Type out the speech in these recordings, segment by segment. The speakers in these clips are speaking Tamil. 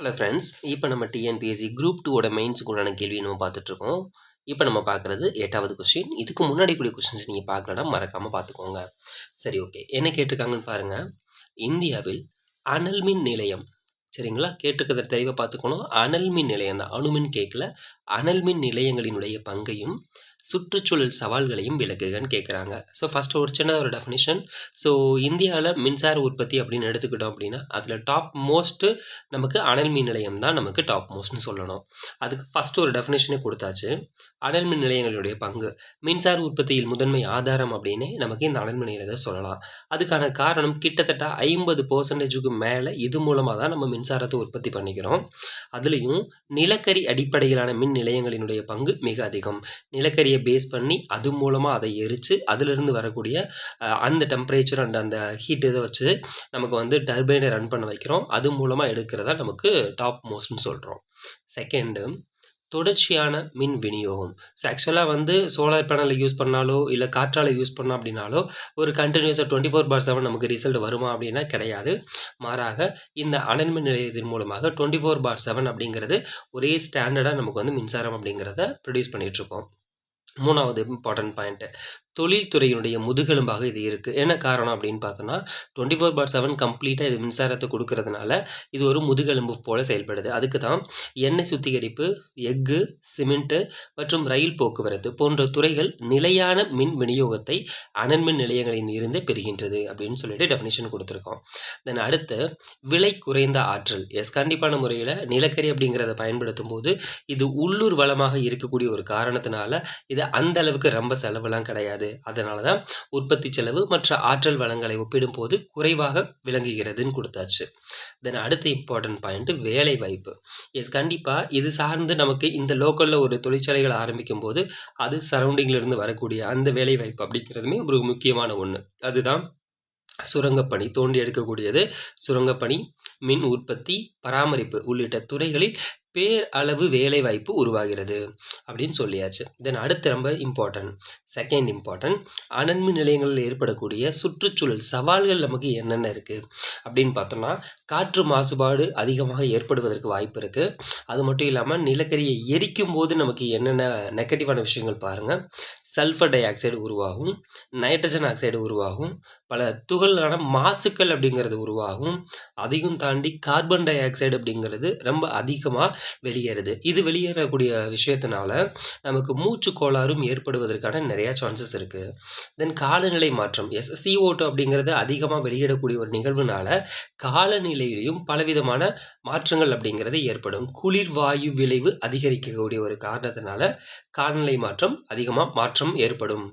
ஹலோ ஃப்ரெண்ட்ஸ் இப்போ நம்ம டிஎன்பிஎஸ்சி குரூப் டூவோட மெயின்ஸுக்குள்ளான கேள்வி நம்ம பார்த்துட்ருக்கோம் இப்போ நம்ம பார்க்குறது எட்டாவது கொஸ்டின் இதுக்கு முன்னாடி கூடிய கொஸ்டின்ஸ் நீங்கள் பார்க்கலன்னா மறக்காமல் பார்த்துக்கோங்க. சரி ஓகே என்ன கேட்டிருக்காங்கன்னு பாருங்கள் இந்தியாவில் அனல் மின் நிலையம். சரிங்களா? கேட்டிருக்கிறத தெளிவாக பார்த்துக்கணும். அனல் மின் நிலையம் தான். அணுமின் கேட்கல. அனல் மின் நிலையங்களினுடைய பங்கையும் சுற்றுச்சூழல் சவால்களையும் விளக்குகன்னு கேட்குறாங்க ஸோ ஃபஸ்ட்டு ஒரு சின்ன ஒரு டெஃபினிஷன் ஸோ இந்தியாவில் மின்சார உற்பத்தி அப்படின்னு எடுத்துக்கிட்டோம் அப்படின்னா அதில் டாப் மோஸ்ட்டு நமக்கு அனல் மின் நிலையம் தான் நமக்கு டாப் மோஸ்ட்னு சொல்லணும். அதுக்கு ஃபஸ்ட்டு ஒரு டெஃபினேஷனே கொடுத்தாச்சு. அனல் மின் நிலையங்களுடைய பங்கு. மின்சார உற்பத்தியில் முதன்மை ஆதாரம் அப்படின்னு நமக்கு இந்த அனல் மின் நிலையத்தை சொல்லலாம். அதுக்கான காரணம் கிட்டத்தட்ட ஐம்பது பர்சன்டேஜுக்கு மேலே இது மூலமாக தான் நம்ம மின்சாரத்தை உற்பத்தி பண்ணிக்கிறோம். அதுலேயும் நிலக்கரி அடிப்படையிலான மின் நிலையங்களினுடைய பங்கு மிக அதிகம். நிலக்கரியை பேஸ் பண்ணி அது மூலமாக அதை எரித்து அதிலிருந்து வரக்கூடிய அந்த டெம்பரேச்சர் அண்ட் அந்த ஹீட் இதை வச்சு நமக்கு வந்து டர்பைனை ரன் பண்ண வைக்கிறோம். அது மூலமாக எடுக்கிறதா நமக்கு டாப் மோஸ்ட்னு சொல்கிறோம் செகண்டு தொடர்ச்சியான மின் விநியோகம். ஸோ ஆக்சுவலாக வந்து சோலார் பேனலை யூஸ் பண்ணாலோ இல்லை காற்றாலை யூஸ் பண்ணோம் அப்படின்னாலோ ஒரு கண்டினியூஸாக டுவெண்ட்டி ஃபோர் பார் செவன் நமக்கு ரிசல்ட் வருமா அப்படின்னா கிடையாது. மாறாக இந்த அனல் மின் நிலையத்தின் மூலமாக டுவெண்ட்டி ஃபோர் பார் செவன் அப்படிங்கிறது ஒரே ஸ்டாண்டர்டாக நமக்கு வந்து மின்சாரம் அப்படிங்கிறத ப்ரொடியூஸ் பண்ணிகிட்ருக்கோம் மூணாவது இம்பார்ட்டன்ட் பாயிண்ட்டு தொழில்துறையினுடைய முதுகெலும்பாக இது இருக்குது என்ன காரணம் அப்படின்னு பார்த்தோன்னா டுவெண்ட்டி ஃபோர் பார் செவன் கம்ப்ளீட்டாக இது மின்சாரத்தை கொடுக்கறதுனால இது ஒரு முதுகெலும்பு போல செயல்படுது. அதுக்கு தான் எண்ணெய் சுத்திகரிப்பு எஃகு சிமெண்ட்டு மற்றும் ரயில் போக்குவரத்து போன்ற துறைகள் நிலையான மின் விநியோகத்தை அனன்மின் நிலையங்களில் இருந்து பெறுகின்றது அப்படின்னு சொல்லிட்டு டெஃபினேஷன் கொடுத்துருக்கோம். தென் அடுத்து விலை குறைந்த ஆற்றல். எஸ் கண்டிப்பான முறையில் நிலக்கரி அப்படிங்கிறத பயன்படுத்தும் போது இது உள்ளூர் வளமாக இருக்கக்கூடிய ஒரு காரணத்தினால இது அந்த அளவுக்கு ரொம்ப செலவுலாம் கிடையாது. அதனால தான் உற்பத்தி செலவு மற்ற ஆற்றல் வளங்களை ஒப்பிடும்போது குறைவாக விளங்குகிறதுன்னு கொடுத்தாச்சு. தென் அடுத்த இம்பார்ட்டன்ட் பாயிண்ட் வேலை வாய்ப்பு. எஸ் கண்டிப்பாக இது சார்ந்து நமக்கு இந்த லோக்கலில் ஒரு தொழிற்சாலைகள் ஆரம்பிக்கும் போது அது சரௌண்டிங்கிலிருந்து வரக்கூடிய அந்த வேலை வாய்ப்பு அப்படிங்கிறதுமே ஒரு முக்கியமான ஒன்று அதுதான் சுரங்கப்பணி தோண்டி எடுக்கக்கூடியது சுரங்கப்பணி மின் உற்பத்தி பராமரிப்பு உள்ளிட்ட துறைகளில் பேரளவு வேலை வாய்ப்பு உருவாகிறது அப்படின்னு சொல்லியாச்சு. தென் அடுத்து ரொம்ப இம்பார்ட்டன்ட் செகண்ட் இம்பார்ட்டன்ட் அனன்மை நிலையங்களில் ஏற்படக்கூடிய சுற்றுச்சூழல் சவால்கள் நமக்கு என்னென்ன இருக்குது அப்படின்னு பார்த்தோம்னா காற்று மாசுபாடு அதிகமாக ஏற்படுவதற்கு வாய்ப்பு இருக்குது அது மட்டும் இல்லாமல் நிலக்கரியை எரிக்கும் போது நமக்கு என்னென்ன நெகட்டிவான விஷயங்கள் பாருங்கள் சல்ஃபர் டை ஆக்சைடு உருவாகும் நைட்ரஜன் ஆக்சைடு உருவாகும் பல துகளான மாசுக்கள் அப்படிங்கிறது உருவாகும். அதையும் தாண்டி கார்பன் டை ஆக்சைடு அப்படிங்கிறது ரொம்ப அதிகமாக வெளியேறுது. இது வெளியேறக்கூடிய விஷயத்தினால நமக்கு மூச்சு கோளாறும் ஏற்படுவதற்கான நிறையா சான்சஸ் இருக்குது தென் காலநிலை மாற்றம். எஸ் சிஓ டூ அப்படிங்கிறது அதிகமாக வெளியிடக்கூடிய ஒரு நிகழ்வுனால காலநிலையிலையும் பலவிதமான மாற்றங்கள் அப்படிங்கிறது ஏற்படும். குளிர் வாயு விளைவு அதிகரிக்கக்கூடிய ஒரு காரணத்தினால காலநிலை மாற்றம் அதிகமாக மாற்றம் ஏற்படும்.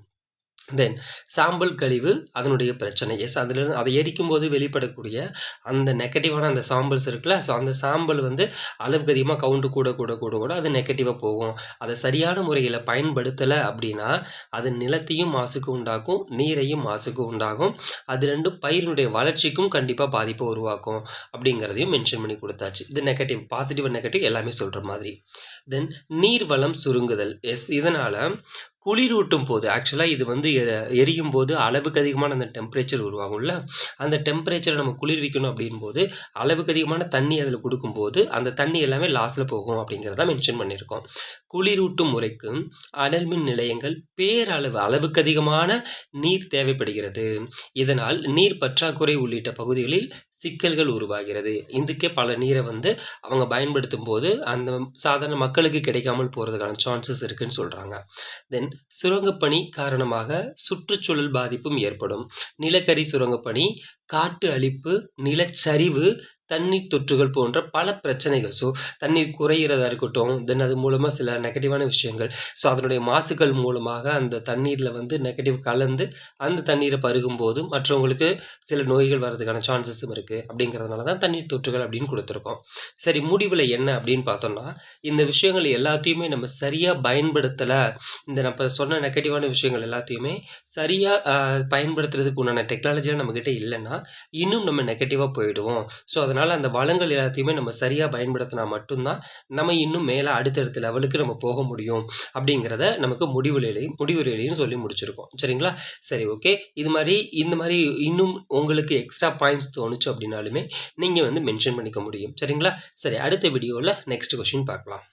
தென் சாம்பல் கழிவு அதனுடைய பிரச்சனை. எஸ் அதுலேருந்து அதை எரிக்கும் போது வெளிப்படக்கூடிய அந்த நெகட்டிவான அந்த சாம்பல்ஸ் இருக்குல்ல ஸோ அந்த சாம்பல் வந்து அளவுக்கு அதிகமாக கவுண்டு கூட கூட கூட கூட அது நெகட்டிவாக போகும். அதை சரியான முறையில் பயன்படுத்தலை அப்படின்னா அது நிலத்தையும் மாசுக்கு உண்டாக்கும் நீரையும் மாசுக்கு உண்டாகும். அது ரெண்டும் பயிரினுடைய வளர்ச்சிக்கும் கண்டிப்பாக பாதிப்பை உருவாக்கும் அப்படிங்கிறதையும் மென்ஷன் பண்ணி கொடுத்தாச்சு. இது நெகட்டிவ் பாசிட்டிவ் நெகட்டிவ் எல்லாமே சொல்கிற மாதிரி. தென் நீர் வளம் சுருங்குதல். எஸ் இதனால் குளிரூட்டும் போது ஆக்சுவலாக இது வந்து எரியும் போது அளவுக்கு அதிகமான அந்த டெம்பரேச்சர் உருவாகும்ல. அந்த டெம்பரேச்சரை நம்ம குளிர்விக்கணும் அப்படின் போது அளவுக்கு அதிகமான தண்ணி அதில் கொடுக்கும்போது அந்த தண்ணி எல்லாமே லாஸில் போகும் அப்படிங்கிறத மென்ஷன் பண்ணியிருக்கோம். குளிரூட்டும் முறைக்கு அனல் மின் நிலையங்கள் பேரளவு அளவுக்கு அதிகமான நீர் தேவைப்படுகிறது. இதனால் நீர் பற்றாக்குறை உள்ளிட்ட பகுதிகளில் சிக்கல்கள் உருவாகிறது. இதுக்கே பல நீரை வந்து அவங்க பயன்படுத்தும் போது அந்த சாதாரண மக்களுக்கு கிடைக்காமல் போகிறதுக்கான சான்சஸ் இருக்குன்னு சொல்கிறாங்க தென் சுரங்கப்பணி காரணமாக சுற்றுச்சூழல் பாதிப்பும் ஏற்படும். நிலக்கரி சுரங்கப்பணி காட்டு அழிப்பு நிலச்சரிவு தண்ணீர் தொற்றுகள் போன்ற பல பிரச்சனைகள். ஸோ தண்ணீர் குறையிறதா இருக்கட்டும் தென் அது மூலமாக சில நெகட்டிவான விஷயங்கள். ஸோ அதனுடைய மாசுக்கள் மூலமாக அந்த தண்ணீரில் வந்து நெகட்டிவ் கலந்து அந்த தண்ணீரை பருகும்போது மற்றவங்களுக்கு சில நோய்கள் வர்றதுக்கான சான்சஸும் இருக்குது அப்படிங்கிறதுனால தான் தண்ணீர் தொற்றுகள் அப்படின்னு கொடுத்துருக்கோம். சரி முடிவில் என்ன அப்படின்னு பார்த்தோம்னா இந்த விஷயங்கள் எல்லாத்தையுமே நம்ம சரியாக பயன்படுத்தலை. இந்த நம்ம சொன்ன நெகட்டிவான விஷயங்கள் எல்லாத்தையுமே சரியாக பயன்படுத்துறதுக்கு உண்டான டெக்னாலஜியாக நம்மக்கிட்ட இல்லைன்னா இன்னும் நம்ம நெகட்டிவாக போயிடுவோம். ஸோ அதனால் அந்த வளங்கள் எல்லாத்தையுமே நம்ம சரியாக பயன்படுத்தினா மட்டும்தான் நம்ம இன்னும் மேலே அடுத்தடுத்த லெவலுக்கு நம்ம போக முடியும். அப்படிங்கிறத நமக்கு முடிவுரையிலையும் முடிவுரையிலையும் சொல்லி முடிச்சிருக்கோம். சரிங்களா? சரி ஓகே இது மாதிரி இந்த மாதிரி இன்னும் உங்களுக்கு எக்ஸ்ட்ரா பாயிண்ட்ஸ் தோணுச்சு அப்படின்னாலுமே நீங்கள் வந்து மென்ஷன் பண்ணிக்க முடியும். சரிங்களா? சரி அடுத்த வீடியோவில் நெக்ஸ்ட் கொஷின் பார்க்கலாம்.